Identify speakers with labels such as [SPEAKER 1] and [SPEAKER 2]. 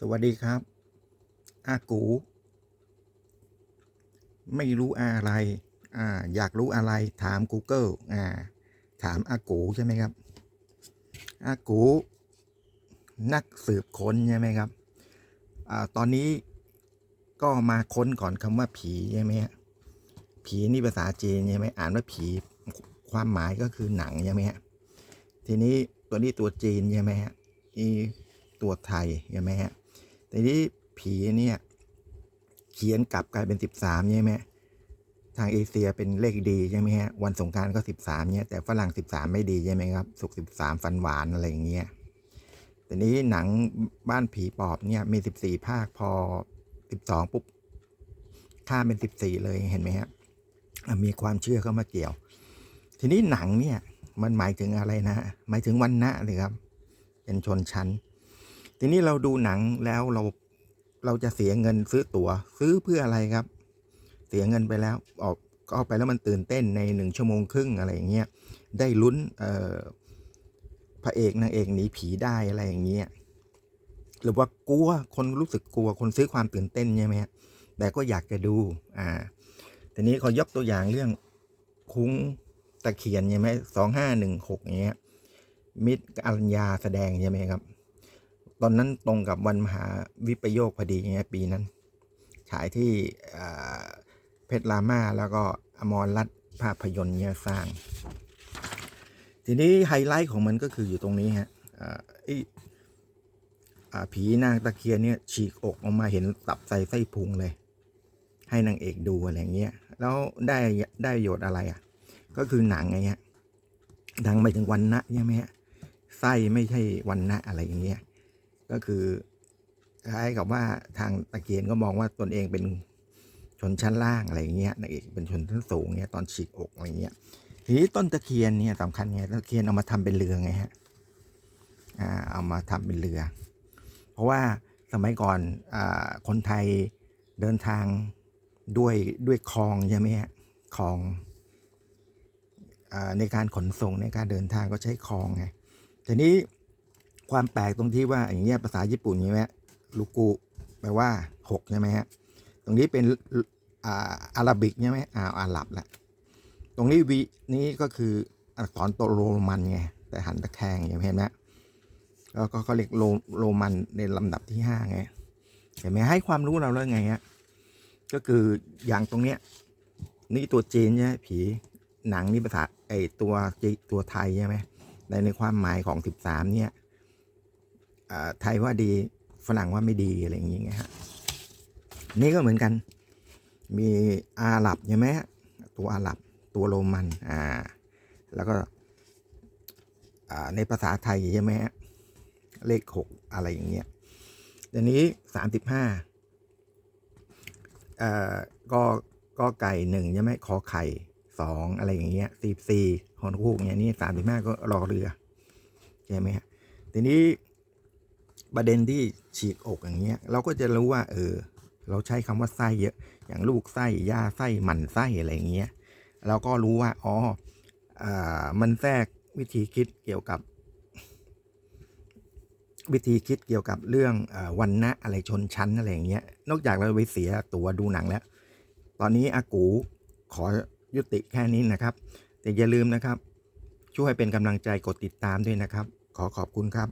[SPEAKER 1] สวัสดีครับ อากู ไม่รู้อะไร อ่า อยากรู้อะไร ถาม Google อ่า ถามอากูใช่ไหมครับ อากู นักสืบค้นใช่ไหมครับ อ่า ตอนนี้ก็มาค้นก่อนคำว่าผีใช่ไหมฮะ ผีนี่ภาษาจีนใช่ไหมอ่านว่าผี ความหมายก็คือหนังใช่ไหมฮะ ทีนี้ตัวนี้ตัวจีนใช่ไหมฮะนี่ตัวไทยใช่ไหมฮะ ทีนี้ผีเนี่ยเขียนกลับกลายเป็นสิบสามใช่ไหมทางเอเชียเป็นเลขดีใช่ไหมฮะวันสงการก็สิบสามเนี่ยแต่ฝรั่งสิบสามไม่ดีใช่ไหมครับ สุกสิบสามฟันหวานอะไรอย่างเงี้ยแต่นี้หนังบ้านผีปอบเนี่ยมีสิบสี่ภาคพอสิบสองปุ๊บข้ามเป็นสิบสี่เลยเห็นไหมฮะอะมีความเชื่อเข้ามาเกี่ยว ทีนี้หนังเนี่ยมันหมายถึงอะไรนะ หมายถึงวันนะเลยครับ เป็นชนชั้น ทีนี้เราดูหนังแล้วเราเราจะเสียเงินซื้อตัว๋ว ซื้อเพื่ออะไรครับ เสียเงินไปแล้วออกก็เอาไปแล้วมันตื่นเต้นในหนึ่งชั่วโมงครึ่งอะไรอย่างเงี้ยได้ลุ้นเอ่อพระเอกนางเอกหนีผีได้อะไรอย่างเงี้ยหรือว่ากลัวคนรู้สึกกลัวคนซื้อความตื่นเต้นใช่ไหมฮะแต่ก็อยากจะดูอ่าทีนี้ขายกตัวอย่างเรื่องคุ้งตะเคียนใช่ไหมสองห้าหนึ่งหกอย่างเงี้ยมิตรอรัญญาแสดงใช่ไหมครับ ตอนนั้นตรงกับวันมหาวิปโยคพอดีไงปีนั้น ฉายที่เพชรรามาแล้วก็อมรรัตน์ภาพยนตร์เนี่ยสร้าง ทีนี้ไฮไลท์ของมันก็คืออยู่ตรงนี้ฮะอ่าไอ้ผีนางตะเคียนเนี่ยฉีกอกออกมาเห็นตับใส่ไส้พุงเลย ให้นางเอกดูอะไรอย่างเงี้ย แล้วได้ได้ประโยชน์อะไรอะ ก็คือหนังไงฮะหนังไปถึงวันนะใช่ไหมฮะไส้ไม่ใช่วันนะอะไรอย่างเงี้ย ก็คือคล้ายกับว่าทางตะเกียนก็มองว่าตนเองเป็นชนชั้นล่างอะไรเงี้ยนางเอกเป็นชนชั้นสูงเนี่ยตอนฉีกอกอะไรเงี้ยทีนี้ต้นตะเคียนเนี่ยสำคัญไงตะเคียนเอามาทำเป็นเรือไงฮะอ่าเอามาทำเป็นเรือ เพราะว่าสมัยก่อนอ่าคนไทยเดินทางด้วยด้วยคลองใช่ไหมฮะคลองอ่าในการขนส่งในการเดินทางก็ใช้คลองไงทีนี้ ความแปลกตรงที่ว่าอย่างเงี้ยภาษาญี่ปุ่นใช่ไหมลูกุแปลว่าหกใช่ไหมฮะตรงนี้เป็นอ่าอาราบิกใช่ไหมอ่าอาหรับแหละตรงนี้วีนี้ก็คืออักษรตัวโรมันไงแต่หันตะแคงอย่างเห็นไหมแล้วก็เขาเรียกโรโรมันในลำดับที่ห้าไงเห็นไหมให้ความรู้เราแล้วไงฮะก็คืออย่างตรงเนี้ยนี่ตัวจีนใช่ไหมผีหนังนี่ภาษาไอตัวตัวไทยใช่ไหมในในความหมายของสิบสามเนี่ย ไทยว่าดีฝรั่งว่าไม่ดีอะไรอย่างเงี้ยฮะนี่ก็เหมือนกัน มีอาหรับใช่ไหมฮะตัวอาหรับตัวโรมันอ่าแล้วก็อ่าในภาษาไทยใช่ไหมฮะเลขหกอะไรอย่างเงี้ยเดี๋ยวนี้สามสิบห้าเอ่อก็ก็ไก่หนึ่งใช่ไหมขอไข่สองอะไรอย่างเงี้ยสี่สี่ฮอนคูกเนี่ยนี่สามสิบห้าก็รอเรือใช่ไหมฮะทีนี้ ประเด็นที่ฉีกอกอย่างเงี้ย เราก็จะรู้ว่า เออ เราใช้คำว่าไส้เยอะ อย่างลูกไส้ย่าไส้หมันไส้อะไรเงี้ย เราก็รู้ว่า อ๋ออมันแทรกวิธีคิดเกี่ยวกับ วิธีคิดเกี่ยวกับเรื่องอวันนะอะไรชนชั้นอะไรเงี้ย นอกจากเราไปเสียตัวดูหนังแล้ว ตอนนี้อากูขอยุติแค่นี้นะครับ แต่อย่าลืมนะครับ ช่วยเป็นกำลังใจกดติดตามด้วยนะครับ ขอขอบคุณครับ